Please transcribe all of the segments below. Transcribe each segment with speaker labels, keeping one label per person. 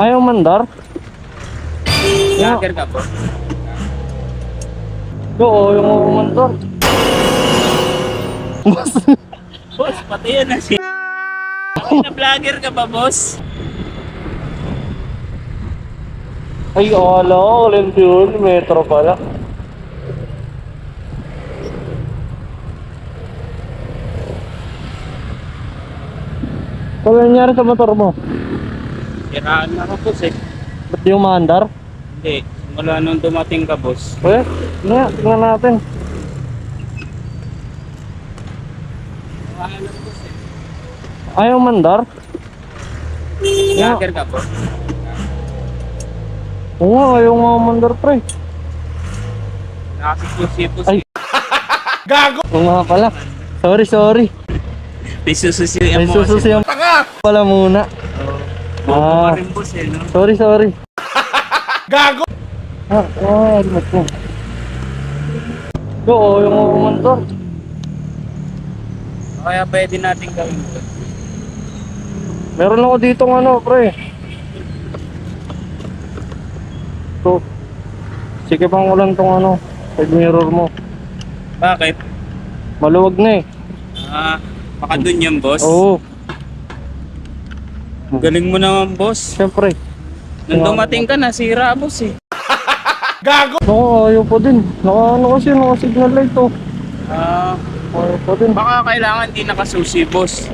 Speaker 1: Ayaw mandar?
Speaker 2: Vlogger ka po.
Speaker 1: Oo, yung umandar. Boss,
Speaker 2: Boss, pati yan na si... Ay, na vlogger ka ba, boss?
Speaker 1: ay ala, alin yun, metro pala. Ano nangyari sa motor mo?
Speaker 2: Siraan na ako, boss eh.
Speaker 1: Ba't yung maandar?
Speaker 2: Hindi. Simula nung dumating ka, boss.
Speaker 1: Pwede, nga, tingnan natin.
Speaker 2: Ano, boss eh.
Speaker 1: Ayaw mandar?
Speaker 2: Vlogger ka po.
Speaker 1: Oo nga, ayaw nga mandar pre.
Speaker 2: Nakasisusi, boss.
Speaker 1: Ay. Oo nga pala. Sorry, sorry.
Speaker 2: May sususi
Speaker 1: May
Speaker 2: mo.
Speaker 1: sususi ang pala muna.
Speaker 2: Ah. Rin, boss eh, no?
Speaker 1: Sorry, sorry. Gago! Ah, ah, helmet ko. Oo, yung umandar.
Speaker 2: Kaya pwede natin gawin to.
Speaker 1: Meron ako dito ng ano, pre. So, sige pang ulan tong ano, side mirror mo.
Speaker 2: Bakit?
Speaker 1: Maluwag na eh.
Speaker 2: Ah, baka dun yan, boss.
Speaker 1: Oo,
Speaker 2: Galing mo naman, boss.
Speaker 1: syempre.
Speaker 2: Nung dumating ka, nasira, boss eh.
Speaker 1: Oo, ayaw pa din. Naka ano kasi, naka signal light to.
Speaker 2: Ah,
Speaker 1: Ayaw pa din.
Speaker 2: baka kailangan di nakasusi, boss.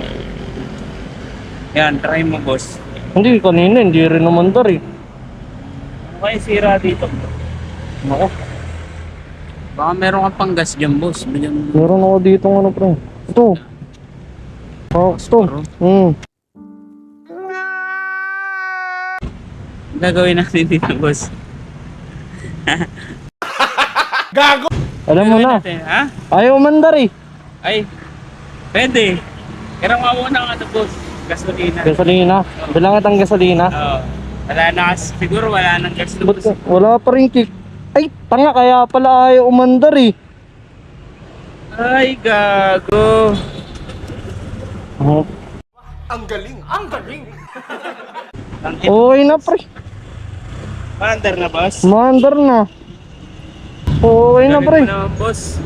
Speaker 2: Yan, try mo, boss.
Speaker 1: Hindi, kanina, hindi rin umandar eh.
Speaker 2: Ano kaya sira dito?
Speaker 1: Nako,
Speaker 2: Baka meron kang panggas dyan, boss. Bigyan mo.
Speaker 1: meron ako dito ng ano, pre. Ito. Oh, ito. Hmm.
Speaker 2: Gagawin natin dito, boss.
Speaker 1: Alam mo na,
Speaker 2: natin, ha?
Speaker 1: ayaw umandar eh.
Speaker 2: Ay, pwede. Pero muna nga ito, boss. Gasolina.
Speaker 1: Gasolina. Bilangat ang gasolina.
Speaker 2: Oo. wala na kasi. Siguro wala nang gas
Speaker 1: Ba't
Speaker 2: boss.
Speaker 1: ka- wala pa rin kick? Ay, tanga kaya pala ayaw umandar eh.
Speaker 2: Ay, gago.
Speaker 1: Oh,
Speaker 2: Ang
Speaker 1: okay na pre.
Speaker 2: Pander na, boss.
Speaker 1: Umandar na. Okay na pre.
Speaker 2: mo naman, boss.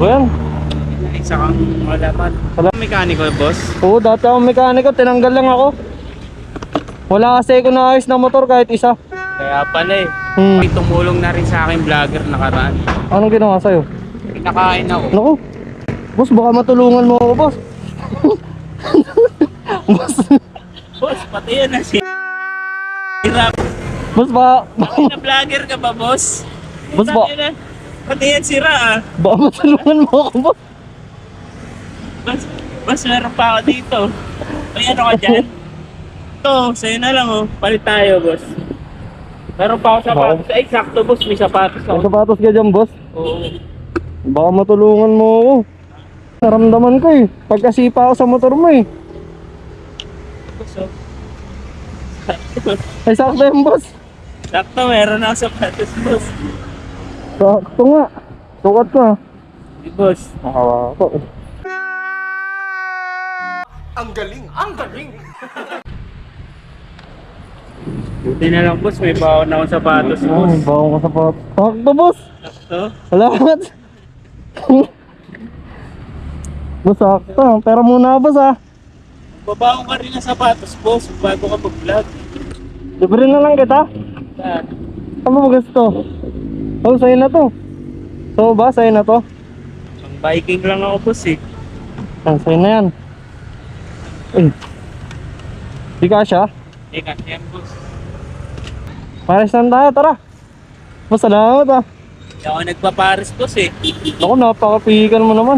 Speaker 1: Ayan.
Speaker 2: Isa kang malaman.
Speaker 1: Wala.
Speaker 2: Mekaniko, boss.
Speaker 1: Oo, dati akong mekaniko, tinanggal lang ako. Wala kasi ako naayos na motor kahit isa.
Speaker 2: Kaya pala eh.
Speaker 1: Hmm.
Speaker 2: May tumulong na rin sa akin vlogger nakaraan.
Speaker 1: Anong ginawa sa'yo?
Speaker 2: Pinakain ako.
Speaker 1: Naku. Boss, baka matulungan mo ako, boss. boss,
Speaker 2: Boss, pati yan na si... Hirap.
Speaker 1: Boss, baka,
Speaker 2: Bakit na vlogger ka ba, boss?
Speaker 1: Boss, ba-.
Speaker 2: Pati yan sira ah.
Speaker 1: baka matulungan mo ako, boss.
Speaker 2: Boss, boss, meron pa ako dito. May ano ka dyan? Ito, sa'yo na lang oh. Palit tayo, boss. Meron pa ako sapatos. Ay, sakto, boss. May sapatos
Speaker 1: May
Speaker 2: ako.
Speaker 1: sapatos ka dyan, boss.
Speaker 2: Oo.
Speaker 1: Baka matulungan mo ako. Naramdaman ko eh. Pagkasipa ako sa motor mo eh.
Speaker 2: Boss, oh.
Speaker 1: Ay, sakto yan, boss.
Speaker 2: Sakto, meron ako sapatos, boss.
Speaker 1: Sakto nga. Sukat ko ah.
Speaker 2: Hey, boss.
Speaker 1: Nakawa ko.
Speaker 2: Buti na lang, boss. May baon akong sapatos,
Speaker 1: Ay,
Speaker 2: boss.
Speaker 1: bawang ko sapatos. Sakto, boss.
Speaker 2: Sakto.
Speaker 1: Salamat. boss, sakto. Pero muna, boss ah.
Speaker 2: Babaon ka rin ng sapatos, boss. Bago ka mag-vlog.
Speaker 1: Libre na lang kita.
Speaker 2: Saan?
Speaker 1: Ano mo gusto? Oh, sa'yo na to. So ba, sa'yo na to?
Speaker 2: Pang biking lang ako, boss eh.
Speaker 1: Yan, sa'yo na yan. Uy. Di ka siya?
Speaker 2: Eh, kasi yan, boss.
Speaker 1: Pares lang tayo, tara. Boss, salamat ah.
Speaker 2: Hindi ako nagpapares, boss eh.
Speaker 1: Ako, napakapihikan mo naman.